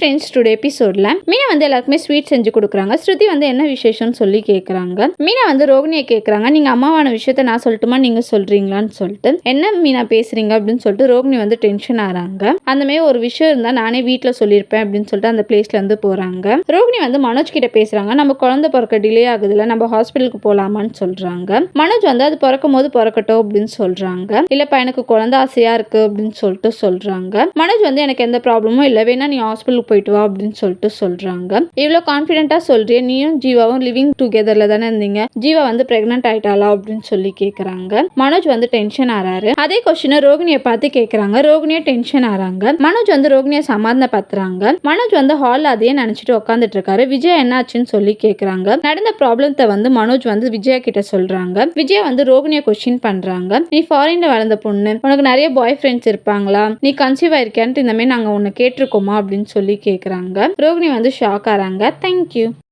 Friends today எபிசோடில் மீனா வந்து எல்லாருக்குமே ஸ்வீட் செஞ்சு கொடுக்குறாங்க. ஸ்ருதி வந்து என்ன விசேஷம்னு சொல்லி கேட்குறாங்க மீனா வந்து ரோகிணியை கேட்குறாங்க நீங்கள் அம்மாவான விஷயத்த நான் சொல்லட்டுமா? நீங்கள் சொல்கிறீங்களான்னு சொல்லிட்டு. என்ன மீனா பேசுகிறீங்க அப்படின்னு சொல்லிட்டு ரோகிணி வந்து டென்ஷன் ஆகிறாங்க அந்த மாதிரி ஒரு விஷயம் இருந்தால் நானே வீட்டில் சொல்லியிருப்பேன். அப்படின்னு சொல்லிட்டு அந்த பிளேஸ்லேருந்து போகிறாங்க ரோகிணி வந்து மனோஜ் கிட்ட பேசுகிறாங்க நம்ம குழந்தை பிறக்க டிலே ஆகுதுல நம்ம ஹாஸ்பிட்டலுக்கு போகலாமான்னு சொல்கிறாங்க மனோஜ் வந்து அது பிறக்கும் போது பிறக்கட்டும் அப்படின்னு சொல்கிறாங்க இல்லைப்பா எனக்கு குழந்தை ஆசையாக இருக்குது அப்படின்னு சொல்லிட்டு சொல்கிறாங்க மனோஜ் வந்து எனக்கு எந்த ப்ராப்ளமும் இல்லை. வேணா நீ ஹாஸ்பிட்டலுக்கு போயிட்டு வா அப்படின்னு சொல்லிட்டு சொல்கிறாங்க இவ்வளோ கான்ஃபிடென்ட்டாக சொல்றியே நீயும் ஜீவாவும் லிவிங் டுகெதரில் தானே இருந்தீங்க. ஜீவா வந்து ப்ரெக்னென்ட் ஆயிட்டாளா அப்படின்னு சொல்லி கேட்குறாங்க மனோஜ் வந்து டென்ஷன் ஆறாரு. அதே கொஸ்டினை ரோகிணியை பார்த்து கேட்குறாங்க ரோகிணியை டென்ஷன் ஆறாங்க. மனோஜ் வந்து ரோகிணியை சமாதானப்படுத்துறாங்க மனோஜ் வந்து ஹாலில் அதையே நினச்சிட்டு உட்காந்துட்டு இருக்காரு. விஜய் என்னாச்சுன்னு சொல்லி கேட்குறாங்க நடந்த ப்ராப்ளத்தை வந்து மனோஜ் வந்து விஜயா கிட்ட சொல்றாங்க. விஜயா வந்து ரோகிணியை கொஸ்டின் பண்றாங்க. நீ ஃபாரின்ல வளர்ந்த பொண்ணு. உனக்கு நிறைய பாய் ஃப்ரெண்ட்ஸ் இருப்பாங்களா? நீ கன்சீவ் ஆயிருக்கியான்ட்டு இந்த மாதிரி நாங்கள் உன்னை கேட்டிருக்கோமா? அப்படின்னு சொல்லி கேட்குறாங்க ரோகிணி வந்து ஷாக் ஆகிறாங்க தேங்க்யூ